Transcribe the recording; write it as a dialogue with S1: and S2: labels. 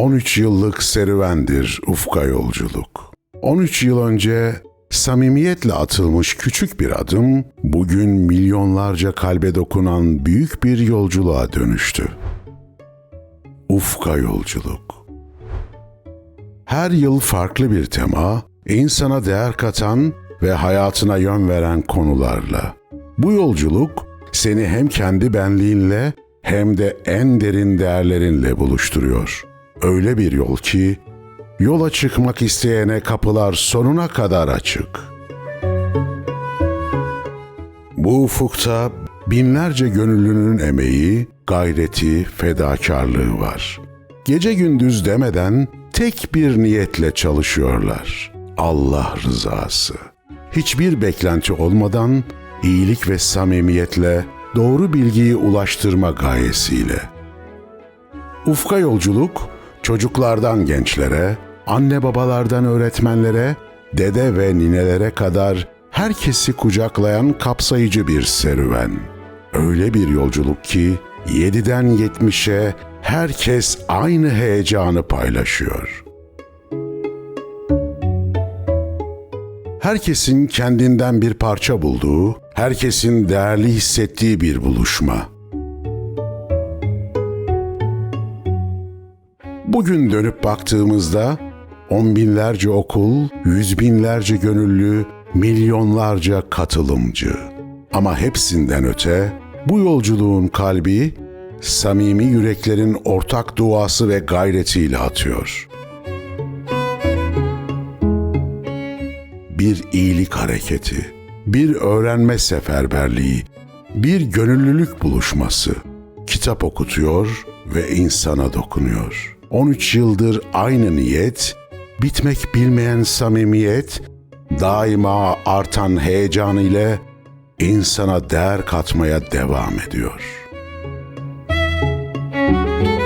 S1: 13 yıllık serüvendir ufka yolculuk. 13 yıl önce samimiyetle atılmış küçük bir adım bugün milyonlarca kalbe dokunan büyük bir yolculuğa dönüştü. Ufka yolculuk. Her yıl farklı bir tema, insana değer katan ve hayatına yön veren konularla. Bu yolculuk seni hem kendi benliğinle hem de en derin değerlerinle buluşturuyor. Öyle bir yol ki yola çıkmak isteyene kapılar sonuna kadar açık. Bu ufukta binlerce gönüllünün emeği, gayreti, fedakarlığı var. Gece gündüz demeden tek bir niyetle çalışıyorlar. Allah rızası. Hiçbir beklenti olmadan iyilik ve samimiyetle doğru bilgiyi ulaştırma gayesiyle. Ufka yolculuk çocuklardan gençlere, anne babalardan öğretmenlere, dede ve ninelere kadar herkesi kucaklayan kapsayıcı bir serüven. Öyle bir yolculuk ki 7'den 70'e herkes aynı heyecanı paylaşıyor. Herkesin kendinden bir parça bulduğu, herkesin değerli hissettiği bir buluşma. Bugün dönüp baktığımızda on binlerce okul, yüz binlerce gönüllü, milyonlarca katılımcı. Ama hepsinden öte bu yolculuğun kalbi samimi yüreklerin ortak duası ve gayretiyle atıyor. Bir iyilik hareketi, bir öğrenme seferberliği, bir gönüllülük buluşması. Kitap okutuyor ve insana dokunuyor. 13 yıldır aynı niyet, bitmek bilmeyen samimiyet, daima artan heyecan ile insana değer katmaya devam ediyor. Müzik